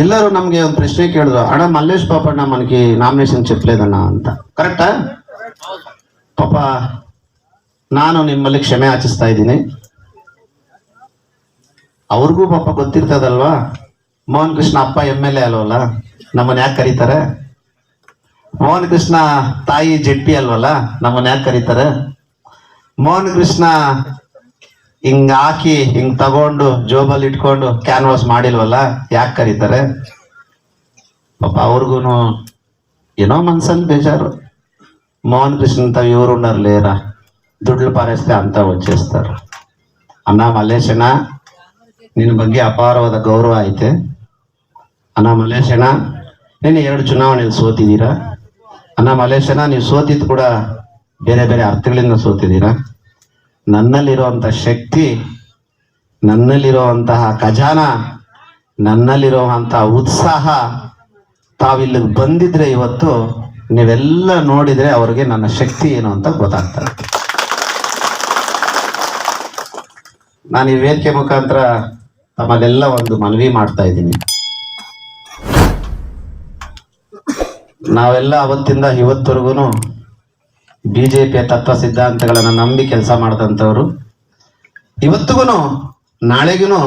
ಎಲ್ಲರೂ ನಮ್ಗೆ ಒಂದು ಪ್ರಶ್ನೆ ಕೇಳಿದ್ರು, ಅಣ್ಣ, ಮಲ್ಲೇಶ್ ಪಾಪಣ್ಣ మనకి ನಾಮಿನೇಷನ್ ಚೆಪ್ಲೇದಣ್ಣ ಅಂತ. ಕರೆಕ್ಟಾ ಪಾಪ, ನಾನು ನಿಮ್ಮಲ್ಲಿ ಕ್ಷಮೆ ಆಚಿಸ್ತಾ ಇದ್ದೀನಿ. ಅವ್ರಿಗೂ ಪಾಪ ಗೊತ್ತಿರ್ತದಲ್ವಾ? ಮೋಹನ್ ಕೃಷ್ಣ ಅಪ್ಪ ಎಂ ಎಲ್ ಎ ಅಲ್ವಲ್ಲ? ನಮ್ಮನ್ನ ಯಾಕೆ ಕರೀತಾರೆ? ಮೋಹನ್ ಕೃಷ್ಣ ತಾಯಿ ಜೆಡ್ ಅಲ್ವಲ್ಲ? ನಮ್ಮನ್ನ ಯಾಕೆ ಕರೀತಾರೆ? ಮೋಹನ್ ಕೃಷ್ಣ ಹಿಂಗ್ ಹಾಕಿ ಹಿಂಗ್ ತಗೊಂಡು ಜೋಬಲ್ಲಿ ಇಟ್ಕೊಂಡು ಕ್ಯಾನ್ವಾಸ್ ಮಾಡಿಲ್ವಲ್ಲ ಯಾಕೆ ಕರೀತಾರೆ ಪಾಪ ಅವ್ರಿಗೂನು ಏನೋ ಮನ್ಸಲ್ಲಿ ಬೇಜಾರು మోహన్ కృష్ణ అంతా ఎవరున్నారు లేరా దుడ్లు పారేస్తే అంతా వచ్చేస్తారు అన్నా మల్లేశన ನಿನ್ನ ಬಗ್ಗೆ ಅಪಾರವಾದ ಗೌರವ ಐತೆ ಅಣ್ಣ ಮಲ್ಲೇಶಣ್ಣ ನೀನು ಎರಡು ಚುನಾವಣೆಯಲ್ಲಿ ಸೋತಿದ್ದೀರಾ ಅಣ್ಣ ಮಲ್ಲೇಶಣ್ಣ ನೀವು ಸೋತಿದ್ದು ಕೂಡ ಬೇರೆ ಬೇರೆ ಅರ್ಥಗಳಿಂದ ಸೋತಿದ್ದೀರಾ ನನ್ನಲ್ಲಿರುವಂಥ ಶಕ್ತಿ, ನನ್ನಲ್ಲಿರುವಂತಹ ಖಜಾನ ನನ್ನಲ್ಲಿರುವಂತಹ ಉತ್ಸಾಹ ತಾವಿಲ್ಲಿಗೆ ಬಂದಿದ್ರೆ ಇವತ್ತು ನೀವೆಲ್ಲ ನೋಡಿದ್ರೆ ಅವ್ರಿಗೆ ನನ್ನ ಶಕ್ತಿ ಏನು ಅಂತ ಗೊತ್ತಾಗ್ತದೆ. ನಾನು ಈ ವೇದಿಕೆ ಮುಖಾಂತರ ತಮ್ಮಲ್ಲೆಲ್ಲ ಒಂದು ಮನವಿ ಮಾಡ್ತಾ ಇದ್ದೀನಿ. ನಾವೆಲ್ಲ ಅವತ್ತಿಂದ ಇವತ್ತವರೆಗೂ ಬಿಜೆಪಿಯ ತತ್ವ ಸಿದ್ಧಾಂತಗಳನ್ನು ನಂಬಿ ಕೆಲಸ ಮಾಡಿದಂಥವ್ರು ಇವತ್ತಿಗೂ ನಾಳೆಗೂ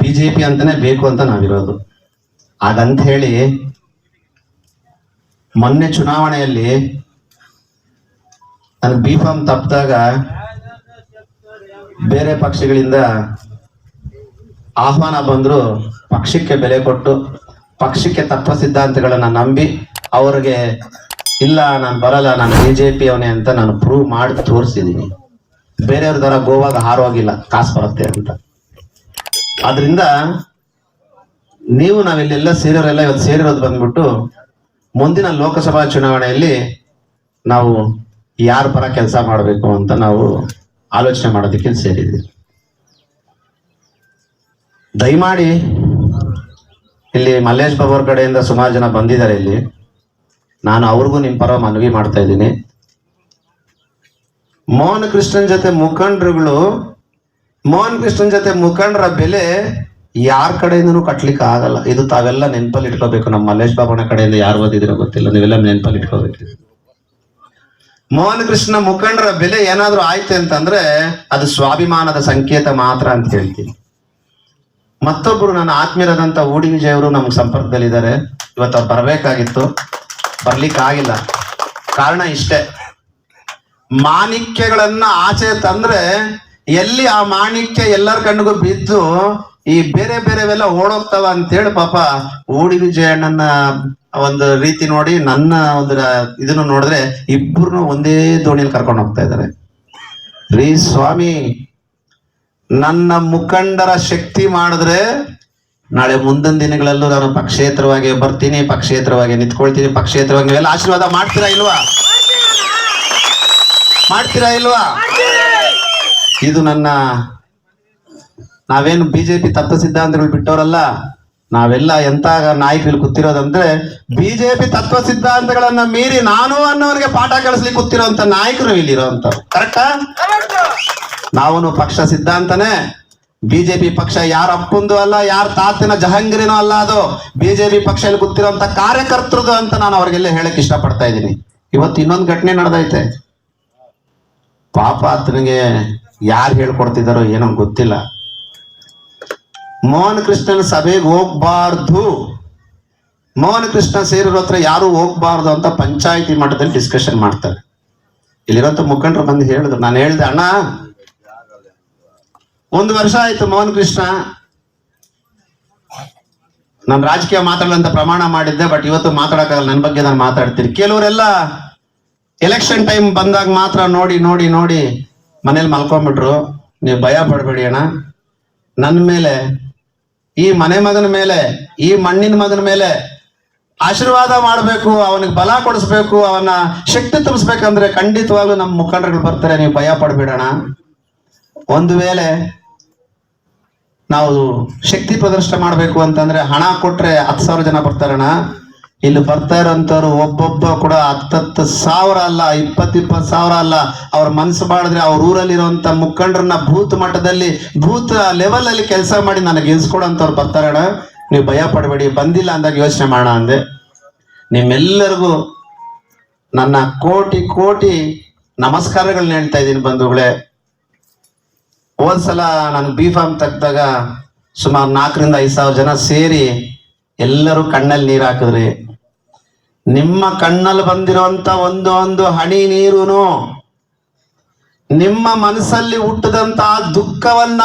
ಪಿ ಅಂತಾನೇ ಬೇಕು ಅಂತ ನಾವಿರೋದು. ಹಾಗಂತ ಹೇಳಿ, ಮೊನ್ನೆ ಚುನಾವಣೆಯಲ್ಲಿ ನನಗೆ ಬಿ ಫಾರ್ಮ್ ತಪ್ಪಿದಾಗ ಬೇರೆ ಪಕ್ಷಗಳಿಂದ ಆಹ್ವಾನ ಬಂದರು, ಪಕ್ಷಕ್ಕೆ ಬೆಲೆ ಕೊಟ್ಟು, ಪಕ್ಷಕ್ಕೆ ತತ್ವ ಸಿದ್ಧಾಂತಗಳನ್ನು ನಂಬಿ ಅವ್ರಿಗೆ ಇಲ್ಲ, ನಾನು ಬರಲ್ಲ, ನಾನು ಬಿಜೆಪಿ ಅವನೇ ಅಂತ ನಾನು ಪ್ರೂವ್ ಮಾಡಿ ತೋರಿಸಿದ್ದೀನಿ ಬೇರೆಯವ್ರ ತರ ಗೋವಾಗ ಹಾರೋಗಿಲ್ಲ, ಕಾಸು ಬರುತ್ತೆ ಅಂತ. ಆದ್ರಿಂದ ನೀವು ನಾವಿಲ್ಲೆಲ್ಲ ಸೇರೋರೆಲ್ಲ ಇವತ್ತು ಸೇರಿರೋದು ಬಂದ್ಬಿಟ್ಟು ಮುಂದಿನ ಲೋಕಸಭಾ ಚುನಾವಣೆಯಲ್ಲಿ ನಾವು ಯಾರ ಪರ ಕೆಲಸ ಮಾಡಬೇಕು ಅಂತ ನಾವು ಆಲೋಚನೆ ಮಾಡೋದಕ್ಕೆ ಸೇರಿದ್ವಿ ದಯಮಾಡಿ ಇಲ್ಲಿ ಮಲ್ಲೇಶ್ ಬಾಬು ಅವ್ರ ಕಡೆಯಿಂದ ಸುಮಾರು ಜನ ಬಂದಿದ್ದಾರೆ ಇಲ್ಲಿ. ನಾನು ಅವ್ರಿಗೂ ನಿಮ್ಮ ಪರ ಮನವಿ ಮಾಡ್ತಾ ಇದ್ದೀನಿ. ಮೋಹನ್ ಕೃಷ್ಣನ್ ಜೊತೆ ಮುಖಂಡರುಗಳು, ಮೋಹನ್ ಕೃಷ್ಣನ್ ಜೊತೆ ಮುಖಂಡರ ಬೆಲೆ ಯಾರ ಕಡೆಯಿಂದನು ಕಟ್ಲಿಕ್ಕೆ ಆಗಲ್ಲ. ಇದು ತಾವೆಲ್ಲ ನೆನಪಲ್ಲಿ ಇಟ್ಕೋಬೇಕು. ನಮ್ಮ ಮಲ್ಲೇಶ್ ಬಾಬನ ಕಡೆಯಿಂದ ಯಾರು ಓದಿದಿರೋ ಗೊತ್ತಿಲ್ಲ. ನೀವೆಲ್ಲ ನೆನಪಲ್ಲಿ ಇಟ್ಕೋಬೇಕು. ಮೋಹನ್ ಕೃಷ್ಣ ಮುಖಂಡರ ಬೆಲೆ ಏನಾದ್ರೂ ಆಯ್ತು ಅಂತಂದ್ರೆ ಅದು ಸ್ವಾಭಿಮಾನದ ಸಂಕೇತ ಮಾತ್ರ ಅಂತ ಹೇಳ್ತೀನಿ. ಮತ್ತೊಬ್ರು ನನ್ನ ಆತ್ಮೀಯರಾದಂತ ಊಡಿ ವಿಜಯ್ ಅವರು ನಮ್ಗೆ ಸಂಪರ್ಕದಲ್ಲಿದ್ದಾರೆ. ಇವತ್ತು ಅವ್ರು ಬರ್ಬೇಕಾಗಿತ್ತು. ಬರ್ಲಿಕ್ಕೆ ಆಗಿಲ್ಲ ಕಾರಣ ಇಷ್ಟೇ. ಮಾಣಿಕ್ಯಗಳನ್ನ ಆಚೆ ತಂದ್ರೆ ಎಲ್ಲಿ ಆ ಮಾಣಿಕ್ಯ ಎಲ್ಲರ ಕಣ್ಣಿಗೂ ಬಿದ್ದು ಈ ಬೇರೆ ಬೇರೆವೆಲ್ಲ ಓಡೋಗ್ತಾವ ಅಂತೇಳಿ ಪಾಪ ಊಡಿ ವಿಜಯಣ್ಣನ ಒಂದು ರೀತಿ ನೋಡಿ ನನ್ನ ಒಂದು ಇದನ್ನು ನೋಡಿದ್ರೆ ಇಬ್ಬರನ್ನು ಒಂದೇ ದೋಣಿಯಲ್ಲಿ ಕರ್ಕೊಂಡು ಹೋಗ್ತಾ ಇದ್ದಾರೆ. ರೀ ಸ್ವಾಮಿ, ನನ್ನ ಮುಖಂಡರ ಶಕ್ತಿ ಮಾಡಿದ್ರೆ ನಾಳೆ ಮುಂದಿನ ದಿನಗಳಲ್ಲೂ ನಾನು ಪಕ್ಷೇತರವಾಗಿ ಬರ್ತೀನಿ ಪಕ್ಷೇತರವಾಗಿ ನಿಂತ್ಕೊಳ್ತೀನಿ ಪಕ್ಷೇತರವಾಗಿ ನೀವೆಲ್ಲ ಆಶೀರ್ವಾದ ಮಾಡ್ತೀರಾ ಇಲ್ವಾ? ಮಾಡ್ತೀರಾ ಇಲ್ವಾ? ಇದು ನನ್ನ ನಾವೇನು ಬಿಜೆಪಿ ತತ್ವ ಸಿದ್ಧಾಂತಗಳು ಬಿಟ್ಟವರಲ್ಲ ನಾವೆಲ್ಲ ಎಂತ ನಾಯಕರು ಕೂತಿರೋದಂದ್ರೆ ಬಿಜೆಪಿ ತತ್ವ ಸಿದ್ಧಾಂತಗಳನ್ನ ಮೀರಿ ನಾನು ಅನ್ನೋರಿಗೆ ಪಾಠ ಕಳಿಸ್ಲಿಕ್ಕೆ ಕೂತಿರೋ ನಾಯಕರು ಇಲ್ಲಿರೋಂತ ಕರೆಕ್ಟಾ ನಾವು ಪಕ್ಷ ಸಿದ್ಧಾಂತನೇ. ಬಿಜೆಪಿ ಪಕ್ಷ ಯಾರ ಅಪ್ಪಂದು ಅಲ್ಲ, ಯಾರ ತಾತಿನ ಜಹಂಗೀರಿನೂ ಅಲ್ಲ ಅದು. ಬಿಜೆಪಿ ಪಕ್ಷದಲ್ಲಿ ಗೊತ್ತಿರೋಂತ ಕಾರ್ಯಕರ್ತರದು ಅಂತ ನಾನು ಅವ್ರಿಗೆಲ್ಲ ಹೇಳಕ್ ಇಷ್ಟಪಡ್ತಾ ಇದ್ದೀನಿ. ಇವತ್ತು ಇನ್ನೊಂದು ಘಟನೆ ನಡೆದೈತೆ. ಪಾಪ ಆತನಿಗೆ ಯಾರು ಹೇಳ್ಕೊಡ್ತಿದ್ದಾರೋ ಏನೋ ಗೊತ್ತಿಲ್ಲ. ಮೋಹನ್ ಕೃಷ್ಣನ್ ಸಭೆಗೆ ಹೋಗ್ಬಾರ್ದು. ಮೋಹನ್ ಕೃಷ್ಣ ಸೇರಿರೋ ಹತ್ರ ಯಾರು ಹೋಗ್ಬಾರ್ದು ಅಂತ ಪಂಚಾಯತಿ ಮಟ್ಟದಲ್ಲಿ ಡಿಸ್ಕಷನ್ ಮಾಡ್ತಾರೆ. ಇಲ್ಲಿರೋಂಥ ಮುಖಂಡರು ಬಂದು ಹೇಳಿದ್ರು, ನಾನು ಹೇಳ್ದೆ, ಅಣ್ಣ ಒಂದು ವರ್ಷ ಆಯ್ತು ಮೋಹನ್ ಕೃಷ್ಣ. ನಾನು ರಾಜಕೀಯ ಮಾತಾಡಲಂತ ಪ್ರಮಾಣ ಮಾಡಿದ್ದೆ ಬಟ್ ಇವತ್ತು ಮಾತಾಡಕ್ಕಾಗಲ್ಲ ನನ್ನ ಬಗ್ಗೆ ನಾನು ಮಾತಾಡ್ತೀನಿ. ಕೆಲವರೆಲ್ಲ ಎಲೆಕ್ಷನ್ ಟೈಮ್ ಬಂದಾಗ ಮಾತ್ರ ನೋಡಿ ನೋಡಿ ನೋಡಿ ಮನೇಲಿ ಮಲ್ಕೊಂಡ್ಬಿಟ್ರು ನೀವು ಭಯ ಪಡಬೇಡಿ ಅಣ್ಣ. ನನ್ನ ಮೇಲೆ, ಈ ಮನೆ ಮಗನ ಮೇಲೆ, ಈ ಮಣ್ಣಿನ ಮಗನ ಮೇಲೆ ಆಶೀರ್ವಾದ ಮಾಡಬೇಕು, ಅವನಿಗೆ ಬಲ ಕೊಡಿಸ್ಬೇಕು ಅವನ ಶಕ್ತಿ ತುಂಬಿಸ್ಬೇಕಂದ್ರೆ ಖಂಡಿತವಾಗ್ಲೂ ನಮ್ಮ ಮುಖಂಡರುಗಳು ಬರ್ತಾರೆ. ನೀವು ಭಯ ಪಡಬೇಡಣ ಒಂದು ವೇಳೆ ನಾವು ಶಕ್ತಿ ಪ್ರದರ್ಶನ ಮಾಡಬೇಕು ಅಂತಂದ್ರೆ ಹಣ ಕೊಟ್ರೆ ಹತ್ತು ಸಾವಿರ ಜನ ಬರ್ತಾರಣ ಇಲ್ಲಿ ಬರ್ತಾ ಇರೋಂಥವ್ರು ಒಬ್ಬೊಬ್ಬ ಕೂಡ ಹತ್ತತ್ತು ಸಾವಿರ ಅಲ್ಲ, ಇಪ್ಪತ್ತಿಪ್ಪತ್ತು ಇಪ್ಪತ್ತು ಸಾವಿರ ಅಲ್ಲ. ಅವ್ರ ಮನಸ್ಸು ಮಾಡಿದ್ರೆ ಅವ್ರ ಊರಲ್ಲಿರುವಂಥ ಮುಖಂಡರನ್ನ ಭೂತ್ ಮಟ್ಟದಲ್ಲಿ, ಭೂತ ಲೆವೆಲ್ ಅಲ್ಲಿ ಕೆಲಸ ಮಾಡಿ ನನಗೆ ಗೆಲ್ಸ್ಕೊಡೋಂಥವ್ರು ಬರ್ತಾರಣ ನೀವು ಭಯ ಪಡಬೇಡಿ, ಬಂದಿಲ್ಲ ಅಂದಾಗ ಯೋಚನೆ ಮಾಡೋಣ ಅಂದೆ. ನಿಮ್ಮೆಲ್ಲರಿಗೂ ನನ್ನ ಕೋಟಿ ಕೋಟಿ ನಮಸ್ಕಾರಗಳನ್ನ ಹೇಳ್ತಾ ಇದ್ದೀನಿ ಬಂಧುಗಳೇ. ಹೋದ್ಸಲ ನಾನು ಬಿ ಫಾರ್ಮ್ ತೆಗ್ದಾಗ ಸುಮಾರು ನಾಲ್ಕರಿಂದ ಐದು ಸಾವಿರ ಜನ ಸೇರಿ ಎಲ್ಲರೂ ಕಣ್ಣಲ್ಲಿ ನೀರು ಹಾಕಿದ್ರಿ. ನಿಮ್ಮ ಕಣ್ಣಲ್ಲಿ ಬಂದಿರುವಂತ ಒಂದು ಒಂದು ಹನಿ ನೀರುನು ನಿಮ್ಮ ಮನಸ್ಸಲ್ಲಿ ಹುಟ್ಟದಂತ ದುಃಖವನ್ನ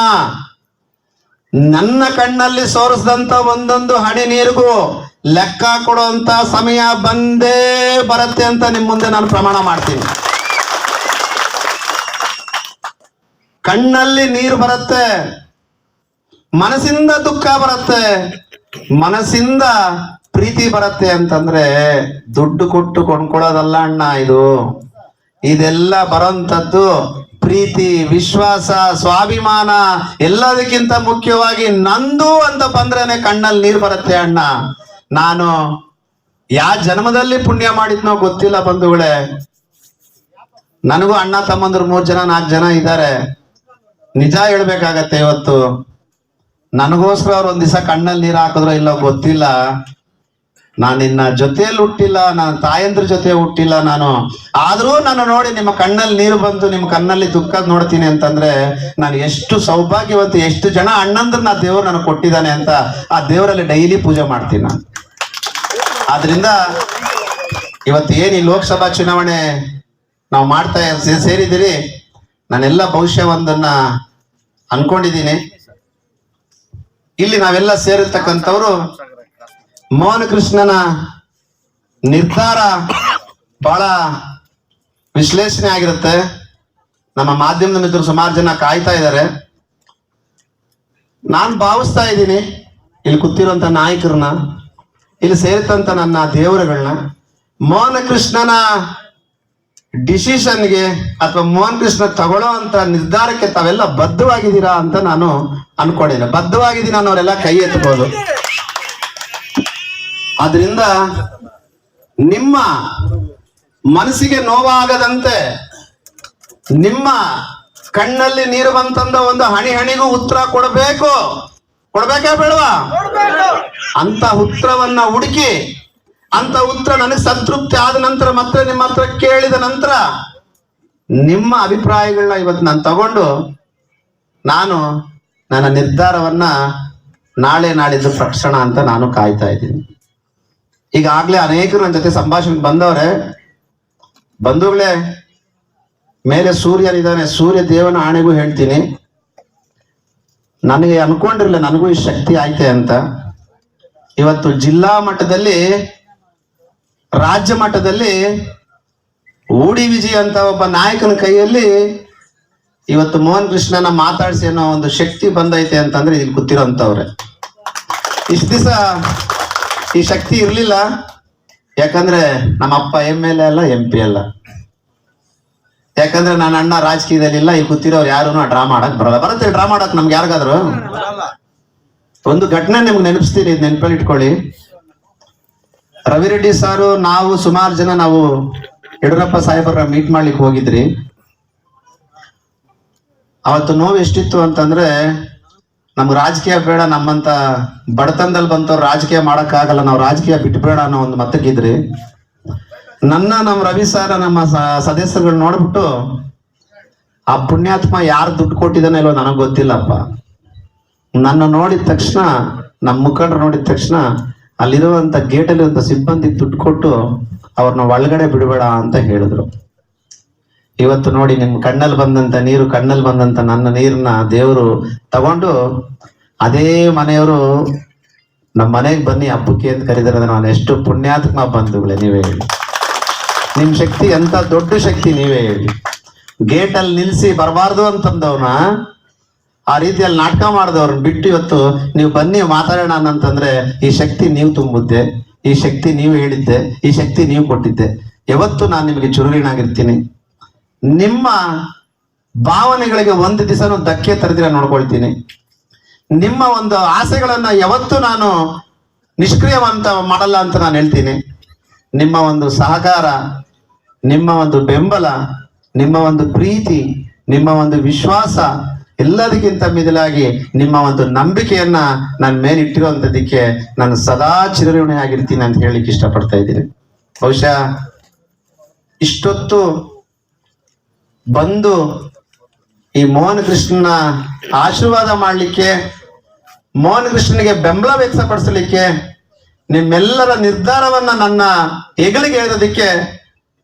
ನನ್ನ ಕಣ್ಣಲ್ಲಿ ಸೋರಿಸಿದಂತ ಒಂದೊಂದು ಹನಿ ನೀರಿಗೂ ಲೆಕ್ಕ ಕೊಡುವಂತ ಸಮಯ ಬಂದೇ ಬರುತ್ತೆ ಅಂತ ನಿಮ್ಮ ಮುಂದೆ ನಾನು ಪ್ರಮಾಣ ಮಾಡ್ತೀನಿ. ಕಣ್ಣಲ್ಲಿ ನೀರು ಬರುತ್ತೆ, ಮನಸ್ಸಿಂದ ದುಃಖ ಬರುತ್ತೆ, ಮನಸ್ಸಿಂದ ಪ್ರೀತಿ ಬರುತ್ತೆ ಅಂತಂದ್ರೆ ದುಡ್ಡು ಕೊಟ್ಟು ಕೊಂಡ್ಕೊಳ್ಳೋದಲ್ಲ ಅಣ್ಣ ಇದು. ಇದೆಲ್ಲ ಬರೋಂಥದ್ದು ಪ್ರೀತಿ, ವಿಶ್ವಾಸ, ಸ್ವಾಭಿಮಾನ ಎಲ್ಲದಕ್ಕಿಂತ ಮುಖ್ಯವಾಗಿ ನಂದು ಅಂತ ಬಂದ್ರೇನೆ ಕಣ್ಣಲ್ಲಿ ನೀರು ಬರುತ್ತೆ ಅಣ್ಣ. ನಾನು ಯಾವ ಜನ್ಮದಲ್ಲಿ ಪುಣ್ಯ ಮಾಡಿದ್ನೋ ಗೊತ್ತಿಲ್ಲ ಬಂಧುಗಳೇ. ನನಗೂ ಅಣ್ಣ ತಮ್ಮಂದ್ರು ಮೂರ್ ಜನ, ನಾಲ್ಕು ಜನ ಇದ್ದಾರೆ. ನಿಜ ಹೇಳ್ಬೇಕಾಗತ್ತೆ ಇವತ್ತು. ನನಗೋಸ್ಕರ ಅವ್ರು ಒಂದ್ ದಿವಸ ಕಣ್ಣಲ್ಲಿ ನೀರು ಹಾಕಿದ್ರೋ ಇಲ್ಲ ಗೊತ್ತಿಲ್ಲ. ನಾನು ನಿನ್ನ ಜೊತೆಯಲ್ಲಿ ಹುಟ್ಟಿಲ್ಲ ನನ್ನ ತಾಯಂದ್ರ ಜೊತೆ ಹುಟ್ಟಿಲ್ಲ ನಾನು. ಆದ್ರೂ ನಾನು ನೋಡಿ ನಿಮ್ಮ ಕಣ್ಣಲ್ಲಿ ನೀರು ಬಂತು ನಿಮ್ಮ ಕಣ್ಣಲ್ಲಿ ದುಃಖ ನೋಡ್ತೀನಿ ಅಂತಂದ್ರೆ ನಾನು ಎಷ್ಟು ಸೌಭಾಗ್ಯವಂತ, ಎಷ್ಟು ಜನ ಅಣ್ಣಂದ್ರನ್ನ ದೇವ್ರು ನನಗೆ ಕೊಟ್ಟಿದ್ದಾನೆ ಅಂತ ಆ ದೇವರಲ್ಲಿ ಡೈಲಿ ಪೂಜೆ ಮಾಡ್ತೀನಿ ನಾನು. ಆದ್ರಿಂದ ಇವತ್ತು ಏನು ಈ ಲೋಕಸಭಾ ಚುನಾವಣೆ ನಾವು ಮಾಡ್ತಾ ಸೇರಿದ್ದೀರಿ? ನಾನೆಲ್ಲ ಭವಿಷ್ಯ ಒಂದನ್ನ ಅನ್ಕೊಂಡಿದ್ದೀನಿ. ಇಲ್ಲಿ ನಾವೆಲ್ಲ ಸೇರಿರ್ತಕ್ಕಂಥವ್ರು ಮೋಹನ ಕೃಷ್ಣನ ನಿರ್ಧಾರ ಬಹಳ ವಿಶ್ಲೇಷಣೆ ಆಗಿರುತ್ತೆ. ನಮ್ಮ ಮಾಧ್ಯಮದ ಮಿತ್ರರು ಸುಮಾರು ಜನ ಕಾಯ್ತಾ ಇದ್ದಾರೆ. ನಾನು ಭಾವಿಸ್ತಾ ಇದ್ದೀನಿ, ಇಲ್ಲಿ ಕೂತಿರುವಂತ ನಾಯಕರನ್ನ, ಇಲ್ಲಿ ಸೇರಿದಂತ ನನ್ನ ದೇವರುಗಳನ್ನ, ಮೋಹನ ಕೃಷ್ಣನ ಡಿಸಿಷನ್ಗೆ ಅಥವಾ ಮೋಹನ್ ಕೃಷ್ಣ ತಗೊಳ್ಳೋ ಅಂತ ನಿರ್ಧಾರಕ್ಕೆ ತಾವೆಲ್ಲ ಬದ್ಧವಾಗಿದ್ದೀರಾ ಅಂತ ನಾನು ಅನ್ಕೊಂಡಿಲ್ಲ ಬದ್ಧವಾಗಿದ್ದೀನಿ ಅನ್ನೋರೆಲ್ಲ ಕೈ ಎತ್ತಬಹುದು ಅದರಿಂದ ನಿಮ್ಮ ಮನಸ್ಸಿಗೆ ನೋವಾಗದಂತೆ ನಿಮ್ಮ ಕಣ್ಣಲ್ಲಿ ನೀರು ಬಂತಂದ ಒಂದು ಹಣಿ ಹಣಿಗೂ ಉತ್ತರ ಕೊಡಬೇಕು. ಕೊಡ್ಬೇಕಾ ಬೇಡವಾ? ಅಂತ ಉತ್ತರವನ್ನ ಹುಡುಕಿ ಅಂತ ಉತ್ತರ ನನಗೆ ಸಂತೃಪ್ತಿ ಆದ ನಂತರ ಮತ್ತೆ ನಿಮ್ಮ ಹತ್ರ ಕೇಳಿದ ನಂತರ ನಿಮ್ಮ ಅಭಿಪ್ರಾಯಗಳನ್ನ ಇವತ್ತು ನಾನು ತಗೊಂಡು ನಾನು ನನ್ನ ನಿರ್ಧಾರವನ್ನ ನಾಳೆ ನಾಳಿದ್ದು ಪ್ರಕ್ಷಣ ಅಂತ ನಾನು ಕಾಯ್ತಾ ಇದ್ದೀನಿ. ಈಗಾಗಲೇ ಅನೇಕರು ನನ್ನ ಜೊತೆ ಸಂಭಾಷಣೆ ಬಂದವ್ರೆ. ಬಂಧುಗಳೇ, ಮೇಲೆ ಸೂರ್ಯನಿದ್ದಾನೆ, ಸೂರ್ಯ ದೇವನ ಆಣೆಗೂ ಹೇಳ್ತೀನಿ. ನನಗೆ ಅನ್ಕೊಂಡಿರ್ಲಿಲ್ಲ, ನನಗೂ ಈ ಶಕ್ತಿ ಆಯ್ತೆ ಅಂತ. ಇವತ್ತು ಜಿಲ್ಲಾ ಮಟ್ಟದಲ್ಲಿ ರಾಜ್ಯ ಮಟ್ಟದಲ್ಲಿ ಊಡಿ ವಿಜಯ್ ಅಂತ ಒಬ್ಬ ನಾಯಕನ ಕೈಯಲ್ಲಿ ಇವತ್ತು ಮೋಹನ್ ಕೃಷ್ಣನ ಮಾತಾಡಿಸಿ ಅನ್ನೋ ಒಂದು ಶಕ್ತಿ ಬಂದೈತೆ ಅಂತಂದ್ರೆ ಇಲ್ಲಿ ಗೊತ್ತಿರೋಂಥವ್ರೆ ಇಷ್ಟ ದಿವಸ ಈ ಶಕ್ತಿ ಇರ್ಲಿಲ್ಲ. ಯಾಕಂದ್ರೆ ನಮ್ಮ ಅಪ್ಪ ಎಂ ಎಲ್ ಎ ಅಲ್ಲ ಎಂ ಪಿ ಅಲ್ಲ. ಯಾಕಂದ್ರೆ ನನ್ನ ಅಣ್ಣ ರಾಜಕೀಯದಲ್ಲಿ ಇಲ್ಲ ಈ ಗೊತ್ತಿರೋರು ಯಾರು ಡ್ರಾ ಮಾಡಕ್ ಬರಲ್ಲ. ಬರುತ್ತೆ ಡ್ರಾ ಮಾಡಕ್ ನಮ್ಗೆ ಯಾರಿಗಾದ್ರು? ಒಂದು ಘಟನೆ ನಿಮ್ಗೆ ನೆನಪಿಸ್ತೀರಿ ನೆನಪಲ್ಲಿ ಇಟ್ಕೊಳ್ಳಿ. ರವಿರೆಡ್ಡಿ ಸಾರು ನಾವು ಸುಮಾರು ಜನ ನಾವು ಯಡಿಯೂರಪ್ಪ ಸಾಹೇಬರ ಮೀಟ್ ಮಾಡ್ಲಿಕ್ಕೆ ಹೋಗಿದ್ರಿ. ಅವತ್ತು ನೋವು ಎಷ್ಟಿತ್ತು ಅಂತಂದ್ರೆ ನಮ್ಗೆ ರಾಜಕೀಯ ಬೇಡ, ನಮ್ಮಂತ ಬಡತನದಲ್ಲಿ ಬಂತವ್ರು ರಾಜಕೀಯ ಮಾಡೋಕ್ಕಾಗಲ್ಲ, ನಾವು ರಾಜಕೀಯ ಬಿಟ್ಬೇಡ ಅನ್ನೋ ಒಂದು ಮತಕ್ಕಿದ್ರಿ. ನನ್ನ ನಮ್ಮ ರವಿ ಸಾರ ನಮ್ಮ ಸದಸ್ಯರುಗಳು ನೋಡ್ಬಿಟ್ಟು, ಆ ಪುಣ್ಯಾತ್ಮ ಯಾರು ದುಡ್ಡು ಕೊಟ್ಟಿದ್ದಾನೆ ಇಲ್ವೋ ನನಗೆ ಗೊತ್ತಿಲ್ಲಪ್ಪ. ನನ್ನ ನೋಡಿದ ತಕ್ಷಣ ನಮ್ಮ ಮುಖಂಡರು ನೋಡಿದ ತಕ್ಷಣ ಅಲ್ಲಿರುವಂತ ಗೇಟಲ್ಲಿ ಒಂದು ಸಿಬ್ಬಂದಿ ದುಡ್ಡು ಕೊಟ್ಟು ಅವ್ರನ್ನ ಒಳಗಡೆ ಬಿಡಬೇಡ ಅಂತ ಹೇಳಿದ್ರು. ಇವತ್ತು ನೋಡಿ ನಿಮ್ ಕಣ್ಣಲ್ಲಿ ಬಂದಂತ ನೀರು ಕಣ್ಣಲ್ಲಿ ಬಂದಂತ ನನ್ನ ನೀರನ್ನ ದೇವರು ತಗೊಂಡು ಅದೇ ಮನೆಯವರು ನಮ್ಮ ಮನೆಗೆ ಬನ್ನಿ ಹಬ್ಬಕ್ಕೆ ಅಂತ ಕರೀತಾರೆ ನಾನು ಎಷ್ಟು ಪುಣ್ಯಾತ್ಮ ಬಂಧುಗಳೇ, ನೀವೇ ಹೇಳಿ. ನಿಮ್ ಶಕ್ತಿ ಎಂತ ದೊಡ್ಡ ಶಕ್ತಿ, ನೀವೇ ಹೇಳಿ. ಗೇಟಲ್ಲಿ ನಿಲ್ಸಿ ಬರಬಾರ್ದು ಅಂತಂದವನ ಆ ರೀತಿಯಲ್ಲಿ ನಾಟಕ ಮಾಡಿದವ್ರನ್ನ ಬಿಟ್ಟು ಇವತ್ತು ನೀವು ಬನ್ನಿ ಮಾತಾಡೋಣ ಅಂತಂದ್ರೆ ಈ ಶಕ್ತಿ ನೀವು ತುಂಬುತ್ತೆ ಈ ಶಕ್ತಿ ನೀವು ಹೇಳಿದ್ದೆ, ಈ ಶಕ್ತಿ ನೀವು ಕೊಟ್ಟಿದ್ದೆ. ಯಾವತ್ತು ನಾನು ನಿಮಗೆ ಚುರುಳಿನಾಗಿರ್ತೀನಿ. ನಿಮ್ಮ ಭಾವನೆಗಳಿಗೆ ಒಂದು ದಿವಸನೂ ಧಕ್ಕೆ ತರದಿರ ನೋಡ್ಕೊಳ್ತೀನಿ. ನಿಮ್ಮ ಒಂದು ಆಸೆಗಳನ್ನ ಯಾವತ್ತು ನಾನು ನಿಷ್ಕ್ರಿಯವಂತ ಮಾಡಲ್ಲ ಅಂತ ನಾನು ಹೇಳ್ತೀನಿ. ನಿಮ್ಮ ಒಂದು ಸಹಕಾರ, ನಿಮ್ಮ ಒಂದು ಬೆಂಬಲ, ನಿಮ್ಮ ಒಂದು ಪ್ರೀತಿ, ನಿಮ್ಮ ಒಂದು ವಿಶ್ವಾಸ ಎಲ್ಲದಕ್ಕಿಂತ ಮಿಗಿಲಾಗಿ ನಿಮ್ಮ ಒಂದು ನಂಬಿಕೆಯನ್ನ ನನ್ನ ಮೇಲೆ ಇಟ್ಟಿರುವಂತದಕ್ಕೆ ನಾನು ಸದಾ ಚಿರಋಣಿ ಆಗಿರ್ತೀನಿ ಅಂತ ಹೇಳಲಿಕ್ಕೆ ಇಷ್ಟಪಡ್ತಾ ಇದ್ದೀನಿ. ಬಹುಶಃ ಇಷ್ಟೊತ್ತು ಬಂದು ಈ ಮೋಹನ ಕೃಷ್ಣನ ಆಶೀರ್ವಾದ ಮಾಡಲಿಕ್ಕೆ, ಮೋಹನ ಕೃಷ್ಣನಿಗೆ ಬೆಂಬಲ ವ್ಯಕ್ತಪಡಿಸಲಿಕ್ಕೆ, ನಿಮ್ಮೆಲ್ಲರ ನಿರ್ಧಾರವನ್ನ ನನ್ನ ಹೆಗಲಿಗೆ ಹೇಳೋದಕ್ಕೆ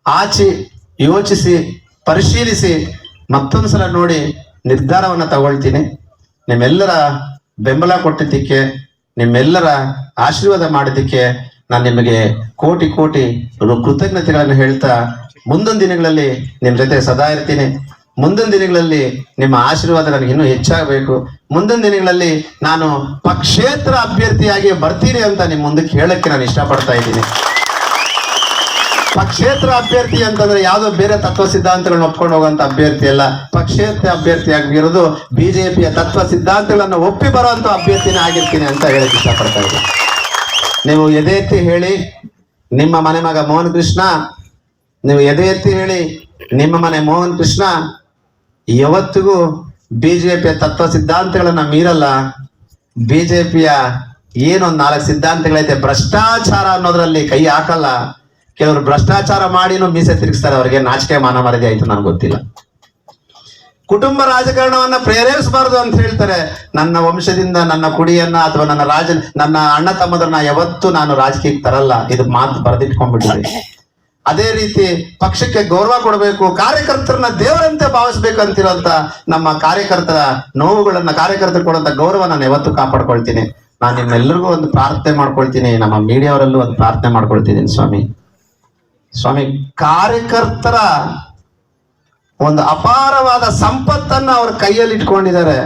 ಆಚಿ ಯೋಚಿಸಿ, ಪರಿಶೀಲಿಸಿ ಮತ್ತೊಂದ್ಸಲ ನೋಡಿ ನಿರ್ಧಾರವನ್ನ ತಗೊಳ್ತೀನಿ. ನಿಮ್ಮೆಲ್ಲರ ಬೆಂಬಲ ಕೊಟ್ಟಿದ್ದಕ್ಕೆ, ನಿಮ್ಮೆಲ್ಲರ ಆಶೀರ್ವಾದ ಮಾಡಿದ್ದಕ್ಕೆ ನಾನು ನಿಮಗೆ ಕೋಟಿ ಕೋಟಿ ಕೃತಜ್ಞತೆಗಳನ್ನು ಹೇಳ್ತಾ ಮುಂದಿನ ದಿನಗಳಲ್ಲಿ ನಿಮ್ಮ ಜೊತೆ ಸದಾ ಇರ್ತೀನಿ. ಮುಂದಿನ ದಿನಗಳಲ್ಲಿ ನಿಮ್ಮ ಆಶೀರ್ವಾದ ನನಗೆ ಇನ್ನೂ ಹೆಚ್ಚಾಗಬೇಕು. ಮುಂದಿನ ದಿನಗಳಲ್ಲಿ ನಾನು ಪಕ್ಷೇತರ ಅಭ್ಯರ್ಥಿಯಾಗಿ ಬರ್ತೀನಿ ಅಂತ ನಿಮ್ಮ ಮುಂದಕ್ಕೆ ಹೇಳಕ್ಕೆ ನಾನು ಇಷ್ಟಪಡ್ತಾ ಇದ್ದೀನಿ. ಪಕ್ಷೇತರ ಅಭ್ಯರ್ಥಿ ಅಂತಂದ್ರೆ ಯಾವುದೋ ಬೇರೆ ತತ್ವ ಸಿದ್ಧಾಂತಗಳನ್ನ ಒಪ್ಕೊಂಡು ಹೋಗುವಂತ ಅಭ್ಯರ್ಥಿ ಅಲ್ಲ. ಪಕ್ಷೇತರ ಅಭ್ಯರ್ಥಿ ಆಗಿರೋದು ಬಿಜೆಪಿಯ ತತ್ವ ಸಿದ್ಧಾಂತಗಳನ್ನು ಒಪ್ಪಿ ಬರುವಂತ ಅಭ್ಯರ್ಥಿನೇ ಆಗಿರ್ತೀನಿ ಅಂತ ಹೇಳಕ್ ಇಷ್ಟಪಡ್ತಾ ಇದ್ದೀನಿ. ನೀವು ಎದೆ ಎತ್ತಿ ಹೇಳಿ, ನಿಮ್ಮ ಮನೆ ಮಗ ಮೋಹನ್ ಕೃಷ್ಣ, ನೀವು ಎದೆ ಎತ್ತಿ ಹೇಳಿ, ನಿಮ್ಮ ಮನೆ ಮೋಹನ್ ಕೃಷ್ಣ, ಯಾವತ್ತಿಗೂ ಬಿಜೆಪಿಯ ತತ್ವ ಸಿದ್ಧಾಂತಗಳನ್ನ ಮೀರಲ್ಲ. ಬಿಜೆಪಿಯ ಏನೊಂದು ನಾಲ್ಕು ಸಿದ್ಧಾಂತಗಳೈತೆ, ಭ್ರಷ್ಟಾಚಾರ ಅನ್ನೋದ್ರಲ್ಲಿ ಕೈ ಹಾಕಲ್ಲ. ಕೆಲವರು ಭ್ರಷ್ಟಾಚಾರ ಮಾಡಿನೂ ಮೀಸೆ ತಿರುಗಿಸ್ತಾರೆ, ಅವರಿಗೆ ನಾಚಿಕೆ ಮಾನ ಮರದಿ ಆಯ್ತು ನನಗೆ ಗೊತ್ತಿಲ್ಲ. ಕುಟುಂಬ ರಾಜಕಾರಣವನ್ನ ಪ್ರೇರೇಪಿಸಬಾರದು ಅಂತ ಹೇಳ್ತಾರೆ. ನನ್ನ ವಂಶದಿಂದ ನನ್ನ ಕುಡಿಯನ್ನ ಅಥವಾ ನನ್ನ ರಾಜ, ನನ್ನ ಅಣ್ಣ ತಮ್ಮದನ್ನ ಯಾವತ್ತೂ ನಾನು ರಾಜಕೀಯಕ್ಕೆ ತರಲ್ಲ. ಇದು ಮಾತು ಬರೆದಿಟ್ಕೊಂಡ್ಬಿಟ್ಟಿದೆ. ಅದೇ ರೀತಿ ಪಕ್ಷಕ್ಕೆ ಗೌರವ ಕೊಡಬೇಕು, ಕಾರ್ಯಕರ್ತರನ್ನ ದೇವರಂತೆ ಭಾವಿಸ್ಬೇಕು ಅಂತಿರೋಂತ ನಮ್ಮ ಕಾರ್ಯಕರ್ತರ ನೋವುಗಳನ್ನ ಕಾರ್ಯಕರ್ತರು ಕೊಡುವಂತ ಗೌರವ ನಾನು ಯಾವತ್ತೂ ಕಾಪಾಡ್ಕೊಳ್ತೀನಿ. ನಾನು ನಿಮ್ಮೆಲ್ಲರಿಗೂ ಒಂದು ಪ್ರಾರ್ಥನೆ ಮಾಡ್ಕೊಳ್ತೀನಿ, ನಮ್ಮ ಮೀಡಿಯಾವರಲ್ಲೂ ಒಂದು ಪ್ರಾರ್ಥನೆ ಮಾಡ್ಕೊಳ್ತಿದ್ದೀನಿ ಸ್ವಾಮಿ. ಸ್ವಾಮಿ, ಕಾರ್ಯಕರ್ತರ ಒಂದು ಅಪಾರವಾದ ಸಂಪತ್ತನ್ನು ಅವ್ರ ಕೈಯಲ್ಲಿ ಇಟ್ಕೊಂಡಿದ್ದಾರೆ